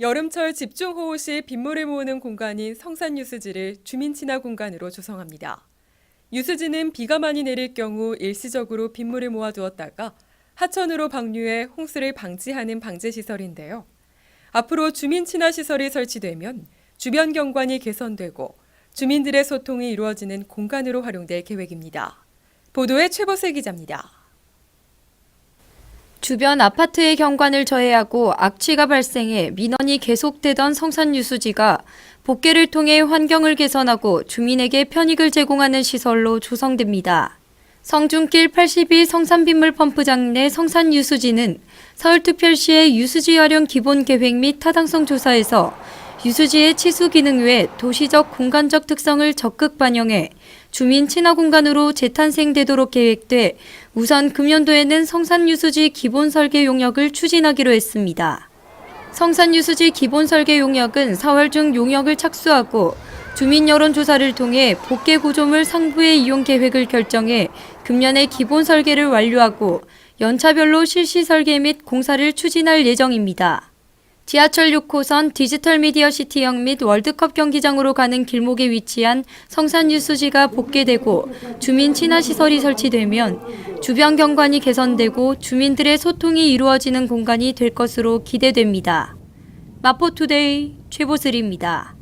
여름철 집중호우 시 빗물을 모으는 공간인 성산유수지를 주민 친화 공간으로 조성합니다. 유수지는 비가 많이 내릴 경우 일시적으로 빗물을 모아두었다가 하천으로 방류해 홍수를 방지하는 방제시설인데요. 앞으로 주민 친화 시설이 설치되면 주변 경관이 개선되고 주민들의 소통이 이루어지는 공간으로 활용될 계획입니다. 보도에 최보슬 기자입니다. 주변 아파트의 경관을 저해하고 악취가 발생해 민원이 계속되던 성산유수지가 복개를 통해 환경을 개선하고 주민에게 편익을 제공하는 시설로 조성됩니다. 성중길 82 성산빗물 펌프장 내 성산유수지는 서울특별시의 유수지 활용 기본 계획 및 타당성 조사에서 유수지의 치수 기능 외 도시적 공간적 특성을 적극 반영해 주민 친화 공간으로 재탄생되도록 계획돼 우선 금년도에는 성산 유수지 기본 설계 용역을 추진하기로 했습니다. 성산 유수지 기본 설계 용역은 4월 중 용역을 착수하고 주민 여론조사를 통해 복개 구조물 상부의 이용 계획을 결정해 금년에 기본 설계를 완료하고 연차별로 실시 설계 및 공사를 추진할 예정입니다. 지하철 6호선 디지털 미디어 시티역 및 월드컵 경기장으로 가는 길목에 위치한 성산 유수지가 복개되고 주민 친화 시설이 설치되면 주변 경관이 개선되고 주민들의 소통이 이루어지는 공간이 될 것으로 기대됩니다. 마포투데이 최보슬입니다.